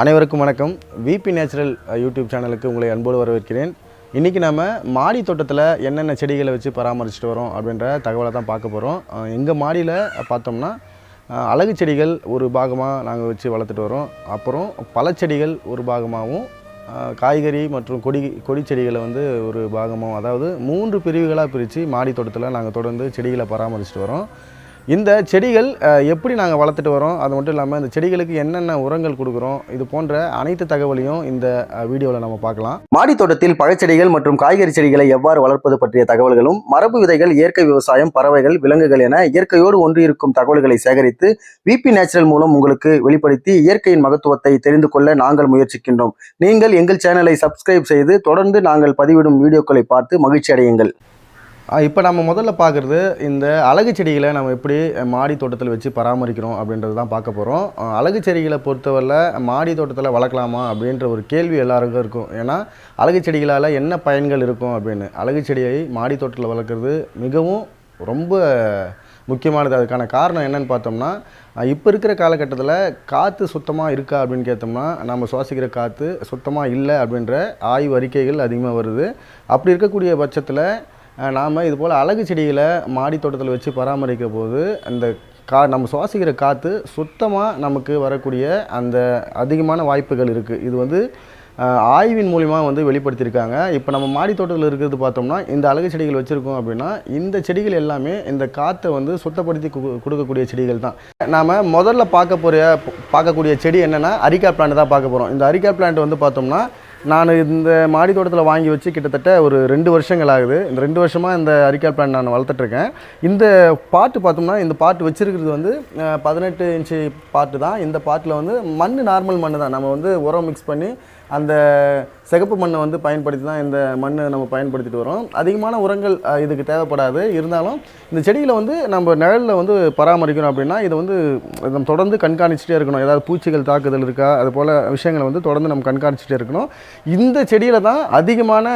அனைவருக்கும் வணக்கம். VP natural YouTube சேனலுக்கு உங்களை அன்போடு வரவேற்கிறேன். இன்றைக்கி நம்ம மாடி தோட்டத்தில் என்னென்ன செடிகளை வச்சு பராமரிச்சுட்டு வரோம் அப்படின்ற தகவலை தான் பார்க்க போகிறோம் எங்கள் மாடியில் பார்த்தோம்னா அழகு செடிகள் ஒரு பாகமாக நாங்கள் வச்சு வளர்த்துட்டு வரோம். அப்புறம் பழச்செடிகள் ஒரு பாகமாகவும் காய்கறி மற்றும் கொடி கொடி செடிகளை வந்து ஒரு பாகமாகவும் அதாவது மூன்று பிரிவுகளாக பிரித்து மாடி தோட்டத்தில் நாங்கள் தொடர்ந்து செடிகளை பராமரிச்சுட்டு வரோம். இந்த செடிகள் எப்படி நாங்கள் வளர்த்துட்டு வரோம்? அது மட்டும் இல்லாமல் இந்த செடிகளுக்கு என்னென்ன உரங்கள் கொடுக்குறோம்? இது போன்ற அனைத்து தகவலையும் இந்த வீடியோவில் நம்ம பார்க்கலாம். மாடி தோட்டத்தில் பழச்செடிகள் மற்றும் காய்கறி செடிகளை எவ்வாறு வளர்ப்பது பற்றிய தகவல்களும் மரபு விதைகள் இயற்கை விவசாயம் பறவைகள் விலங்குகள் என இயற்கையோடு ஒன்றியிருக்கும் தகவல்களை சேகரித்து விபி நேச்சுரல் மூலம் உங்களுக்கு வெளிப்படுத்தி இயற்கையின் மகத்துவத்தை தெரிந்து கொள்ள நாங்கள் முயற்சிக்கின்றோம். நீங்கள் எங்கள் சேனலை சப்ஸ்கிரைப் செய்து தொடர்ந்து நாங்கள் பதிவிடும் வீடியோக்களை பார்த்து மகிழ்ச்சி அடையுங்கள் இப்போ நம்ம முதல்ல பார்க்குறது இந்த அழகு செடிகளை நம்ம எப்படி மாடி தோட்டத்தில் வச்சு பராமரிக்கிறோம் அப்படின்றது தான் பார்க்க போகிறோம் அழகு செடிகளை பொறுத்தவரை மாடி தோட்டத்தில் வளர்க்கலாமா அப்படின்ற ஒரு கேள்வி எல்லாருக்கும் இருக்கும். ஏன்னா அழகு செடிகளால் என்ன பயன்கள் இருக்கும் அப்படின்னு. அழகு செடியை மாடி தோட்டத்தில் வளர்க்குறது மிகவும் ரொம்ப முக்கியமானது. அதுக்கான காரணம் என்னன்னு பார்த்தோம்னா இப்போ இருக்கிற காலகட்டத்தில் காற்று சுத்தமாக இருக்கா அப்படின்னு கேட்டோம்னா நம்ம சுவாசிக்கிற காற்று சுத்தமாக இல்லை அப்படின்ற ஆய்வு அறிக்கைகள் அதிகமாக வருது. அப்படி இருக்கக்கூடிய பட்சத்தில் நாம் இது போல் அழகு செடிகளை மாடி தோட்டத்தில் வச்சு பராமரிக்க போது அந்த கா நம்ம சுவாசிக்கிற காற்று சுத்தமாக நமக்கு வரக்கூடிய அந்த அதிகமான வாய்ப்புகள் இருக்குது இது வந்து ஆய்வின் மூலிமா வந்து வெளிப்படுத்தியிருக்காங்க. இப்போ நம்ம மாடி தோட்டத்தில் இருக்கிறது பார்த்தோம்னா இந்த அழகு செடிகள் வச்சுருக்கோம் அப்படின்னா இந்த செடிகள் எல்லாமே இந்த காற்றை வந்து சுத்தப்படுத்தி கு- கொடுக்கக்கூடிய செடிகள் தான். நாம் முதல்ல பார்க்க போகிற பார்க்கக்கூடிய செடி என்னென்னா அரிக்கா பிளான்ட் தான் பார்க்க போகிறோம் இந்த அரிக்கா பிளான்ட் வந்து பார்த்தோம்னா நான் இந்த மாடி தோட்டத்தில் வாங்கி வச்சு கிட்டத்தட்ட ஒரு ரெண்டு வருஷங்கள் ஆகுது. இந்த ரெண்டு வருஷமாக இந்த அரிக்கால் பிளான் நான் வளர்த்துட்ருக்கேன். இந்த பாட்டு பார்த்தோம்னா இந்த பாட்டு வச்சுருக்கிறது வந்து பதினெட்டு இன்ச்சு பாட்டு தான். இந்த பாட்டில் வந்து மண் நார்மல் மண் தான் நம்ம வந்து உரம் மிக்ஸ் பண்ணி அந்த சிகப்பு மண்ணை வந்து பயன்படுத்தி தான் இந்த மண்ணை நம்ம பயன்படுத்திட்டு வரோம். அதிகமான உரங்கள் இதுக்கு தேவைப்படாது. இருந்தாலும் இந்த செடியில் வந்து நம்ம நிழலில் வந்து பராமரிக்கணும் அப்படின்னா இதை வந்து நம்ம தொடர்ந்து கண்காணிச்சுட்டே இருக்கணும். ஏதாவது பூச்சிகள் தாக்குதல் இருக்கா அது போல் விஷயங்களை வந்து தொடர்ந்து நம்ம கண்காணிச்சுட்டே இருக்கணும். இந்த செடியில் தான் அதிகமான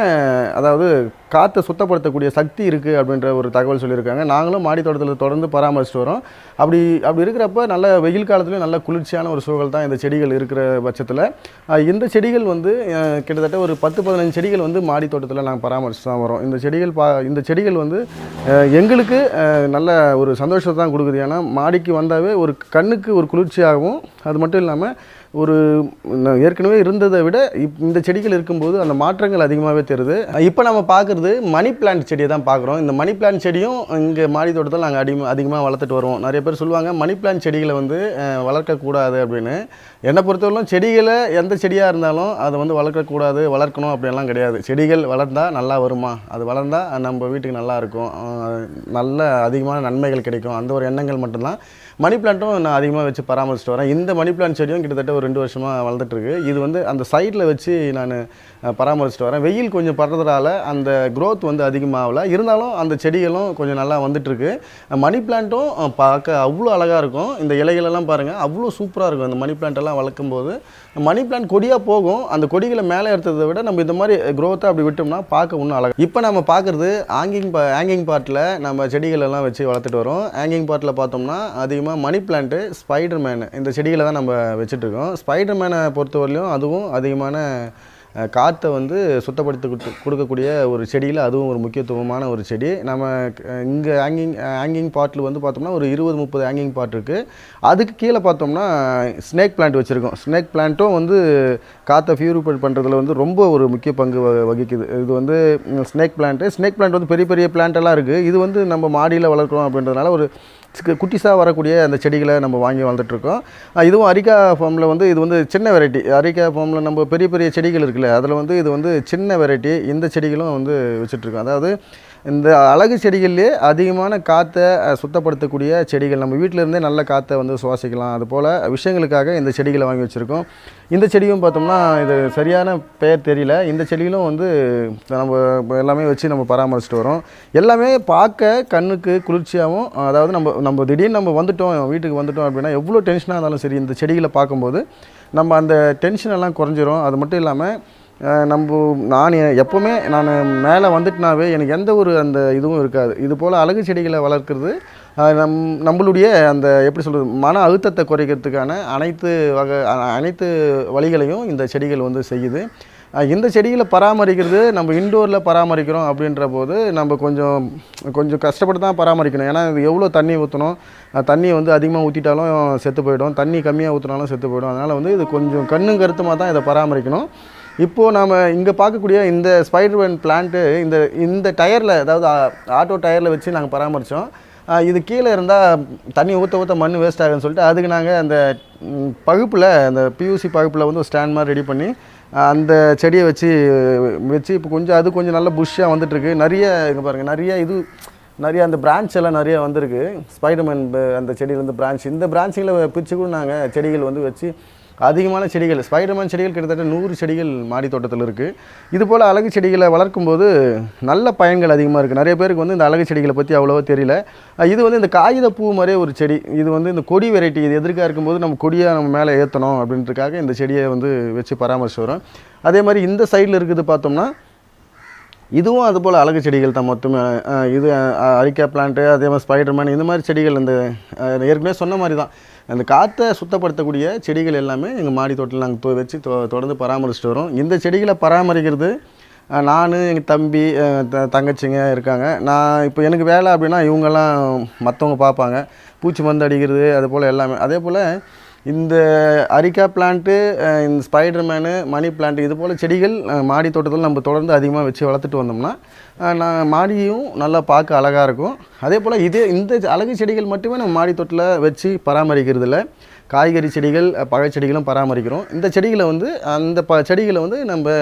அதாவது காற்றை சுத்தப்படுத்தக்கூடிய சக்தி இருக்குது அப்படின்ற ஒரு தகவல் சொல்லியிருக்காங்க. நாங்களும் மாடி தோட்டத்தில் தொடர்ந்து பராமரிச்சுட்டு வரோம். அப்படி அப்படி இருக்கிறப்ப நல்ல வெயில் காலத்துலேயும் நல்ல குளிர்ச்சியான ஒரு சூழல் தான் இந்த செடிகள் இருக்கிற பட்சத்தில். இந்த செடிகள் வந்து கிட்டத்தட்ட ஒரு பத்து பதினஞ்சு செடிகள் வந்து மாடி தோட்டத்தில் நாங்கள் பராமரிச்சு தான் வரோம் இந்த செடிகள் பா இந்த செடிகள் வந்து எங்களுக்கு நல்ல ஒரு சந்தோஷத்தை தான் கொடுக்குது. ஏன்னா மாடிக்கு வந்தாவே ஒரு கண்ணுக்கு ஒரு குளிர்ச்சியாகவும் அது மட்டும் இல்லாமல் ஒரு ஏற்கனவே இருந்ததை விட இப் இந்த செடிகள் இருக்கும்போது அந்த மாற்றங்கள் அதிகமாகவே தெரியுது. இப்போ நம்ம பார்க்குறது மணி பிளான்ட் செடியை தான் பார்க்குறோம் இந்த மணி பிளான்ட் செடியும் இங்கே மாடி தோட்டத்தில் நாங்கள் அதிகமாக அதிகமாக வளர்த்துட்டு வருவோம். நிறைய பேர் சொல்லுவாங்க மணி பிளான்ட் செடிகளை வந்து வளர்க்கக்கூடாது அப்படின்னு. என்னை பொறுத்தவரைக்கும் செடிகளை எந்த செடியாக இருந்தாலும் அதை வந்து வளர்க்கக்கூடாது வளர்க்கணும் அப்படின்லாம் கிடையாது. செடிகள் வளர்ந்தால் நல்லா வருமா? அது வளர்ந்தால் நம்ம வீட்டுக்கு நல்லா இருக்கும். நல்ல அதிகமான நன்மைகள் கிடைக்கும். அந்த ஒரு எண்ணங்கள் மட்டும்தான். மணி பிளான்ட்டும் நான் அதிகமாக வச்சு பராமரிச்சுட்டு வரேன். இந்த மணி பிளான்ட் செடியும் கிட்டத்தட்ட ஒரு ரெண்டு வருஷமாக வளர்ந்துட்டுருக்கு. இது வந்து அந்த சைடில் வச்சு நான் பராமரிச்சுட்டு வரேன். வெயில் கொஞ்சம் படுறதுனால அந்த க்ரோத் வந்து அதிகமாகல. இருந்தாலும் அந்த செடிகளும் கொஞ்சம் நல்லா வந்துட்டுருக்கு. மணி பிளான்ட்டும் பார்க்க அவ்வளோ அழகாக இருக்கும். இந்த இலைகளெல்லாம் பாருங்கள் அவ்வளோ சூப்பராக இருக்கும். இந்த மணி plant வளர்க்கும் போது மணி பிளான்ட் கொடியாக போகும். அந்த கொடிகளை மேலே எடுத்ததை விட நம்ம இந்த மாதிரி க்ரோத்தை அப்படி விட்டோம்னா பார்க்க இன்னும் அழகா இப்போ நம்ம பார்க்குறது ஆங்கிங் பா ஹேங்கிங் பாட்டில் நம்ம செடிகளெல்லாம் வச்சு வளர்த்துட்டு வரோம். ஹேங்கிங் பாட்டில் பார்த்தோம்னா அதிகமாக மணி பிளான்ட்டு ஸ்பைடர் மேனு இந்த செடிகளை தான் நம்ம வச்சுட்ருக்கோம் ஸ்பைடர் மேனை பொறுத்தவரையிலும் அதுவும் அதிகமான காற்றை வந்து சுத்தப்படுத்தி கொடுக்கக்கூடிய ஒரு செடியில் அதுவும் ஒரு முக்கியத்துவமான ஒரு செடி. நம்ம இங்கே ஹேங்கிங் ஹேங்கிங் பாட்டில் வந்து பார்த்தோம்னா ஒரு இருபது முப்பது ஹேங்கிங் பாட் இருக்குது அதுக்கு கீழே பார்த்தோம்னா ஸ்னேக் பிளான்ட் வச்சுருக்கோம். ஸ்னேக் பிளான்ட்டும் வந்து காற்றை பியூரிஃபை பண்ணுறதுல வந்து ரொம்ப ஒரு முக்கிய பங்கு வ- வகிக்குது. இது வந்து ஸ்னேக் பிளான்ட்டு ஸ்னேக் பிளான்ட் வந்து பெரிய பெரிய பிளான்ட்டெல்லாம் இருக்குது இது வந்து நம்ம மாடியில் வளர்க்குறோம் அப்படின்றதுனால ஒரு குட்டிஸாக வரக்கூடிய அந்த செடிகளை நம்ம வாங்கி வளர்த்துட்ருக்கோம். இதுவும் அரிக்கா ஃபார்மில் வந்து இது வந்து சின்ன வெரைட்டி. அரிக்கா ஃபார்மில் நம்ம பெரிய பெரிய செடிகள் இருக்குல்ல அதில் வந்து இது வந்து சின்ன வெரைட்டி இந்த செடிகளும் வந்து வச்சுட்ருக்கோம். அதாவது இந்த அழகு செடிகள்லேயே அதிகமான காற்றை சுத்தப்படுத்தக்கூடிய செடிகள். நம்ம வீட்டிலேருந்தே நல்ல காற்றை வந்து சுவாசிக்கலாம். அது போல் விஷயங்களுக்காக இந்த செடிகளை வாங்கி வச்சுருக்கோம். இந்த செடியும் பார்த்தோம்னா இது சரியான பெயர் தெரியல. இந்த செடியிலும் வந்து நம்ம எல்லாமே வச்சு நம்ம பராமரிச்சுட்டு வரோம். எல்லாமே பார்க்க கண்ணுக்கு குளிர்ச்சியாகவும் அதாவது நம்ம நம்ம திடீர்னு நம்ம வந்துட்டோம் வீட்டுக்கு வந்துட்டோம் அப்படின்னா எவ்வளோ டென்ஷனாக இருந்தாலும் சரி இந்த செடிகளை பார்க்கும்போது நம்ம அந்த டென்ஷன் எல்லாம் குறைஞ்சிரும். அது மட்டும் இல்லாமல் நம்ம நான் எப்போவுமே நான் மேலே வந்துட்டுனாவே எனக்கு எந்த ஒரு அந்த இதுவும் இருக்காது. இது போல் அழகு செடிகளை வளர்க்குறது நம் நம்மளுடைய அந்த எப்படி சொல்கிறது மன அழுத்தத்தை குறைக்கிறதுக்கான அனைத்து வகை அனைத்து வழிகளையும் இந்த செடிகள் வந்து செய்யுது. இந்த செடிகளை பராமரிக்கிறது நம்ம இன்டோரில் பராமரிக்கிறோம் அப்படின்ற போது நம்ம கொஞ்சம் கொஞ்சம் கஷ்டப்பட்டு தான் பராமரிக்கணும். ஏன்னா இது எவ்வளோ தண்ணி ஊற்றணும் தண்ணியை வந்து அதிகமாக ஊற்றிட்டாலும் செத்து போயிடும். தண்ணி கம்மியாக ஊற்றினாலும் செத்து போயிடும். அதனால் வந்து இது கொஞ்சம் கண்ணும் கருத்துமாக தான் இதை பராமரிக்கணும். இப்போது நாம் இங்கே பார்க்கக்கூடிய இந்த ஸ்பைடர்மேன் பிளான்ட்டு இந்த இந்த டயரில் அதாவது ஆட்டோ டயரில் வச்சு நாங்கள் பராமரித்தோம் இது கீழே இருந்தால் தண்ணி ஊற்ற ஊற்ற மண் வேஸ்ட் ஆகுன்னு சொல்லிட்டு அதுக்கு நாங்கள் அந்த பகுப்பில் அந்த பியூசி பகுப்பில் வந்து ஒரு ஸ்டாண்ட் மாதிரி ரெடி பண்ணி அந்த செடியை வச்சு வச்சு இப்போ கொஞ்சம் அது கொஞ்சம் நல்ல புஷ்ஷாக வந்துட்டுருக்கு. நிறைய இங்கே பாருங்கள் நிறைய இது நிறைய அந்த பிரான்ச் எல்லாம் நிறைய வந்திருக்கு. ஸ்பைடர்மேன் அந்த செடியிலேருந்து பிரான்ச் இந்த பிரான்ச்சில் பிரித்து கூட நாங்கள் செடிகள் வந்து வச்சு அதிகமான செடிகள் ஸ்பைடர்மேன் செடிகள் கிட்டத்தட்ட நூறு செடிகள் மாடி தோட்டத்தில் இருக்குது இது போல் அழகு செடிகளை வளர்க்கும்போது நல்ல பயன்கள் அதிகமாக இருக்குது நிறைய பேருக்கு வந்து இந்த அழகு செடிகளை பற்றி அவ்வளோவா தெரியல. இது வந்து இந்த காகித பூ மாதிரியே ஒரு செடி. இது வந்து இந்த கொடி வெரைட்டி இது எதிர்க்காக இருக்கும்போது நம்ம கொடியாக நம்ம மேலே ஏற்றணும் அப்படின்றதுக்காக இந்த செடியை வந்து வச்சு பராமரிச்சு வரோம். அதே மாதிரி இந்த சைடில் இருக்குது பார்த்தோம்னா இதுவும் அது போல் அழகு செடிகள் தான் மொத்தமே இது அரிக்கா பிளான்ட்டு அதே மாதிரி ஸ்பைடர்மேன் இந்த மாதிரி செடிகள் இந்த ஏற்கனவே சொன்ன மாதிரி தான். அந்த காற்றை சுத்தப்படுத்தக்கூடிய செடிகள் எல்லாமே எங்கள் மாடி தோட்டத்தில் நாங்கள் வச்சு தொ- தொடர்ந்து பராமரிச்சுட்டு வரோம். இந்த செடிகளை பராமரிக்கிறது நான் எங்கள் தம்பி த- தங்கச்சிங்க இருக்காங்க. நான் இப்போ எனக்கு வேலை அப்படின்னா இவங்கெல்லாம் மற்றவங்க பார்ப்பாங்க. பூச்சி மருந்து அடிக்கிறது அது போல் எல்லாமே. அதே போல் இந்த அரிக்கா பிளான்ட்டு இந்த ஸ்பைடர்மேனு மணி பிளான்ட் இது போல் செடிகள் மாடி தோட்டத்தில் நம்ம தொடர்ந்து அதிகமாக வச்சு வளர்த்துட்டு வந்தோம்னா நான் மாடியும் நல்லா பார்க்க அழகாக இருக்கும். அதே போல் இதே இந்த அழகு செடிகள் மட்டுமே நம்ம மாடி தோட்டத்தில் வச்சு பராமரிக்கிறது காய்கறி செடிகள் பழச்செடிகளும் பராமரிக்கிறோம். இந்த செடிகளை வந்து அந்த ப செடிகளை வந்து நம்ம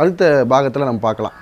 அடுத்த பாகத்தில் நம்ம பார்க்கலாம்.